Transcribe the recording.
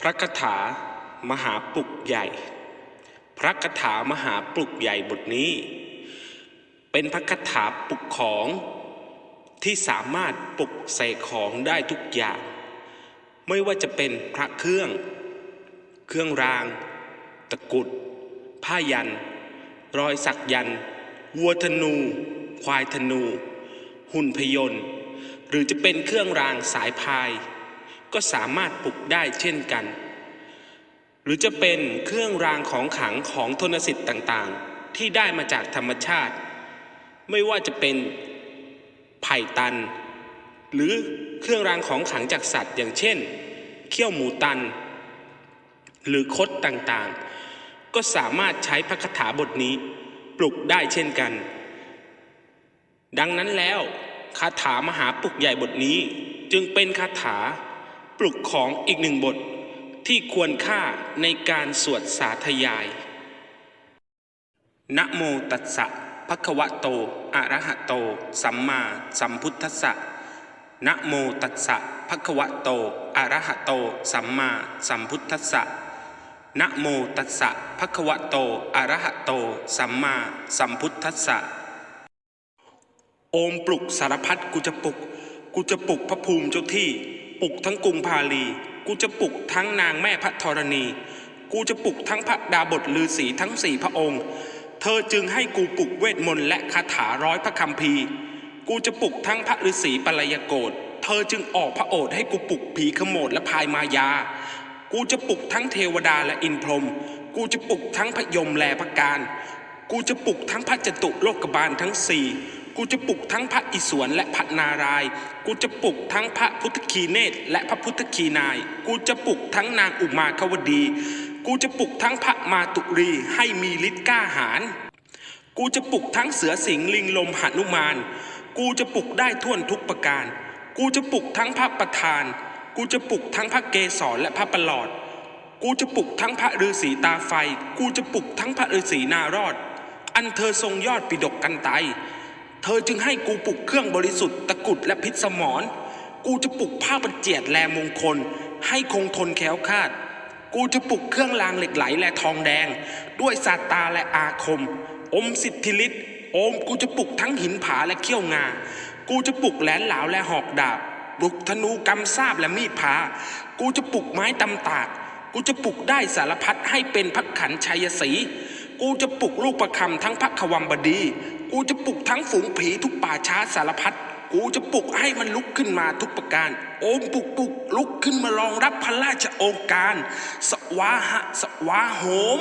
พระคาถามหาปลุกใหญ่ พระคาถามหาปลุกใหญ่บทนี้ เป็นพระคาถาปลุกของที่สามารถปลุกใส่ของได้ทุกอย่าง ไม่ว่าจะเป็นพระเครื่อง เครื่องราง ตะกุด ผ้ายัน รอยสักยัน วัวธนู ควายธนู หุ่นพยนต์ หรือจะเป็นเครื่องรางสายพาย ก็สามารถปลุกได้เช่นกัน หรือจะเป็นเครื่องรางของขังของทนสิทธิ์ต่างๆ ที่ได้มาจากธรรมชาติ ไม่ว่าจะเป็นไผ่ตัน หรือเครื่องรางของขังจากสัตว์ อย่างเช่น เขี้ยวหมูตัน หรือคดต่างๆ ก็สามารถใช้พระคาถาบทนี้ปลุกได้เช่นกัน ดังนั้นแล้วคาถามหาปลุกใหญ่บทนี้จึงเป็นคาถา ปลุกของอีกหนึ่งบทที่ควรค่าในการสวดสาธยาย นะโมตัสสะภะคะวะโต อะระหะโต สัมมาสัมพุทธัสสะ นะโมตัสสะภะคะวะโต อะระหะโต สัมมาสัมพุทธัสสะ นะโมตัสสะภะคะวะโต อะระหะโต สัมมาสัมพุทธัสสะ โอมปลุกสารพัดกูจะปลุก กูจะปลุกพระภูมิเจ้าที่ ปลุกทั้งกรุงพาลี กูจะปลุกทั้งนางแม่พระธรณี กูจะปลุกทั้งพระดาบทลือสีทั้งสี่พระองค์ เธอจึงให้กูปลุกเวทมนต์และคาถาร้อยพระคัมภีกูจะปลุกทั้งพระฤาษีปลายโกฏเธอจึงออกพระโอษฐ์ให้กูปลุกผีขโมดและพายมายา กูจะปลุกทั้งเทวดาและอินพรหม กูจะปลุกทั้งพยมแลพระการ กูจะปลุกทั้งพระจตุโลกบาลทั้งสี่ กูจะปลุกทั้งพระอิศวรและพระนาราย กูจะปลุกทั้งพระพุทธคีเนตรและพระพุทธคีนาย กูจะปลุกทั้งนางอุมาควดี กูจะปลุกทั้งพระมาตุรีให้มีฤทธิ์กล้าหาญ กูจะปลุกทั้งเสือสิงห์ลิงลมหนุมาน กูจะปลุกได้ท่วนทุกประการ กูจะปลุกทั้งพระประธาน กูจะปลุกทั้งพระเกศรและพระประหลอด กูจะปลุกทั้งพระฤาษีตาไฟ กูจะปลุกทั้งพระฤาษีนารอด อันเธอทรงยอดปิดกกันไต เธอจึงให้กูปลุกเครื่องบริสุทธิ์ตะกุดและพิษสมรกูจะปลุกผ้าบรรเจียดแลมงคล ให้คงทนแค้วคาด กูจะปลุกเครื่องรางเหล็กไหลและทองแดง ด้วยสาตาและอาคม อมสิทธิฤทธิ์โอมกูจะปลุกทั้งหินผาและเขี้ยวงา กูจะปลุกแหลนเหลาและหอกดาบปลุกธนูกำซาบและมีดพากูจะปลุกไม้ตำตาก กูจะปลุกได้สารพัดให้เป็นพักขันชัยศรีกูจะปลุกลูกประคำทั้งพระขวัมบดี กูจะปลุกทั้งฝูงผีทุกป่าช้าสารพัด กูจะปลุกให้มันลุกขึ้นมาทุกประการ โอมปลุกปลุกลุกขึ้นมารองรับพระราชโองการ สวาหะสวาโหม